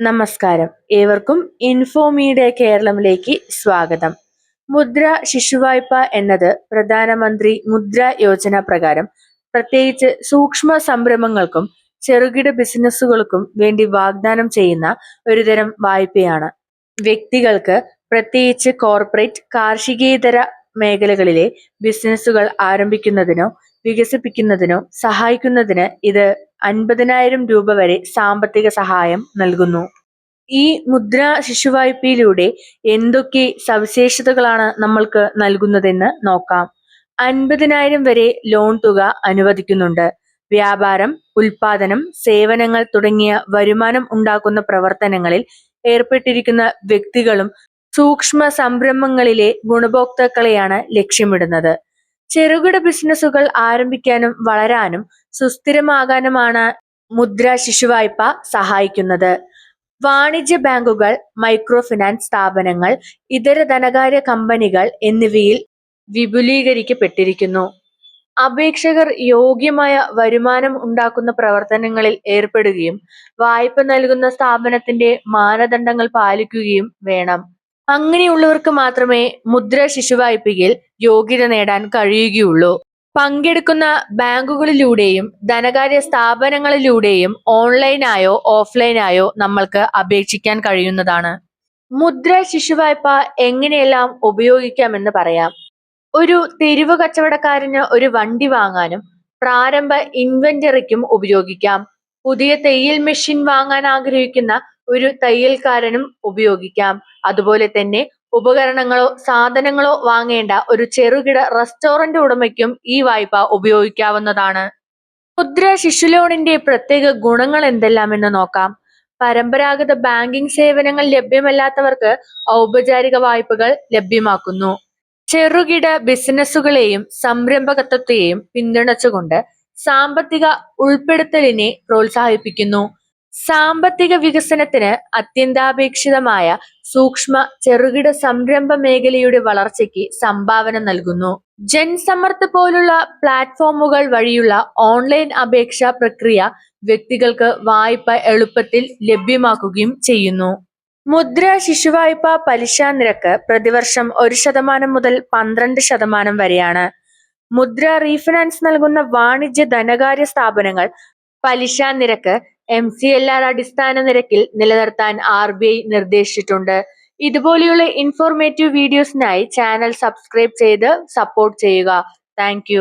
നമസ്കാരം. ഏവർക്കും ഇൻഫോമീഡിയ കേരളത്തിലേക്ക് സ്വാഗതം. മുദ്ര ശിശുവായ്പ എന്നത് പ്രധാനമന്ത്രി മുദ്ര യോജന പ്രകാരം പ്രത്യേകിച്ച് സൂക്ഷ്മ സംരംഭങ്ങൾക്കും ചെറുകിട ബിസിനസ്സുകൾക്കും വേണ്ടി വാഗ്ദാനം ചെയ്യുന്ന ഒരുതരം വായ്പയാണ്. വ്യക്തികൾക്ക് പ്രത്യേകിച്ച് കോർപ്പറേറ്റ് കാർഷികേതര മേഖലകളിലെ ബിസിനസ്സുകൾ ആരംഭിക്കുന്നതിനോ വികസിപ്പിക്കുന്നതിനോ സഹായിക്കുന്നതിന് ഇത് അൻപതിനായിരം രൂപ വരെ സാമ്പത്തിക സഹായം നൽകുന്നു. ഈ മുദ്ര ശിശുവായ്പയിലൂടെ എന്തൊക്കെ സവിശേഷതകളാണ് നമ്മൾക്ക് നൽകുന്നതെന്ന് നോക്കാം. അൻപതിനായിരം വരെ ലോൺ തുക അനുവദിക്കുന്നുണ്ട്. വ്യാപാരം ഉൽപാദനം സേവനങ്ങൾ തുടങ്ങിയ വരുമാനം ഉണ്ടാക്കുന്ന പ്രവർത്തനങ്ങളിൽ ഏർപ്പെട്ടിരിക്കുന്ന വ്യക്തികളും സൂക്ഷ്മ സംരംഭങ്ങളിലെ ഗുണഭോക്താക്കളെയാണ് ലക്ഷ്യമിടുന്നത്. ചെറുകിട ബിസിനസ്സുകൾ ആരംഭിക്കാനും വളരാനും സുസ്ഥിരമാകാനുമാണ് മുദ്ര ശിശു വായ്പ സഹായിക്കുന്നത്. വാണിജ്യ ബാങ്കുകൾ മൈക്രോ ഫിനാൻസ് സ്ഥാപനങ്ങൾ ഇതര ധനകാര്യ കമ്പനികൾ എന്നിവയിൽ വിപുലീകരിക്കപ്പെട്ടിരിക്കുന്നു. അപേക്ഷകർ യോഗ്യമായ വരുമാനം ഉണ്ടാക്കുന്ന പ്രവർത്തനങ്ങളിൽ ഏർപ്പെടുകയും വായ്പ നൽകുന്ന സ്ഥാപനത്തിന്റെ മാനദണ്ഡങ്ങൾ പാലിക്കുകയും വേണം. അങ്ങനെയുള്ളവർക്ക് മാത്രമേ മുദ്ര ശിശുവായ്പയിൽ യോഗ്യത നേടാൻ കഴിയുകയുള്ളൂ. പങ്കെടുക്കുന്ന ബാങ്കുകളിലൂടെയും ധനകാര്യ സ്ഥാപനങ്ങളിലൂടെയും ഓൺലൈനായോ ഓഫ്ലൈനായോ നമ്മൾക്ക് അപേക്ഷിക്കാൻ കഴിയുന്നതാണ്. മുദ്ര ശിശുവായ്പ എങ്ങനെയെല്ലാം ഉപയോഗിക്കാമെന്ന് പറയാം. ഒരു തെരുവ് കച്ചവടക്കാരന് ഒരു വണ്ടി വാങ്ങാനും പ്രാരംഭ ഇൻവെന്ററിക്കും ഉപയോഗിക്കാം. പുതിയ തെയ്യൽ മെഷീൻ വാങ്ങാൻ ആഗ്രഹിക്കുന്ന ഒരു തയ്യൽക്കാരനും ഉപയോഗിക്കാം. അതുപോലെ തന്നെ ഉപകരണങ്ങളോ സാധനങ്ങളോ വാങ്ങേണ്ട ഒരു ചെറുകിട റെസ്റ്റോറന്റ് ഉടമയ്ക്കും ഈ വായ്പ ഉപയോഗിക്കാവുന്നതാണ്. മുദ്ര ശിശുലോണിന്റെ പ്രത്യേക ഗുണങ്ങൾ എന്തെല്ലാമെന്ന് നോക്കാം. പരമ്പരാഗത ബാങ്കിംഗ് സേവനങ്ങൾ ലഭ്യമല്ലാത്തവർക്ക് ഔപചാരിക വായ്പകൾ ലഭ്യമാക്കുന്നു. ചെറുകിട ബിസിനസ്സുകളെയും സംരംഭകത്വത്തെയും പിന്തുണച്ചുകൊണ്ട് സാമ്പത്തിക ഉൾപ്പെടുത്തലിനെ പ്രോത്സാഹിപ്പിക്കുന്നു. സാമ്പത്തിക വികസനത്തിന് അത്യന്താപേക്ഷിതമായ സൂക്ഷ്മ ചെറുകിട സംരംഭ മേഖലയുടെ വളർച്ചയ്ക്ക് സംഭാവന നൽകുന്നു. ജൻസമർത്ത് പോലുള്ള പ്ലാറ്റ്ഫോമുകൾ വഴിയുള്ള ഓൺലൈൻ അപേക്ഷാ പ്രക്രിയ വ്യക്തികൾക്ക് വായ്പ എളുപ്പത്തിൽ ലഭ്യമാക്കുകയും ചെയ്യുന്നു. മുദ്ര ശിശുവായ്പ പലിശ നിരക്ക് പ്രതിവർഷം ഒരു ശതമാനം മുതൽ പന്ത്രണ്ട് ശതമാനം വരെയാണ്. മുദ്ര റീഫിനാൻസ് നൽകുന്ന വാണിജ്യ ധനകാര്യ സ്ഥാപനങ്ങൾ പലിശ നിരക്ക് എം സി എൽ ആർ അടിസ്ഥാന നിരക്കിൽ നിലനിർത്താൻ ആർ ബി ഐ നിർദ്ദേശിച്ചിട്ടുണ്ട്. ഇതുപോലെയുള്ള ഇൻഫോർമേറ്റീവ് വീഡിയോസിനായി ചാനൽ സബ്സ്ക്രൈബ് ചെയ്ത് സപ്പോർട്ട് ചെയ്യുക. താങ്ക്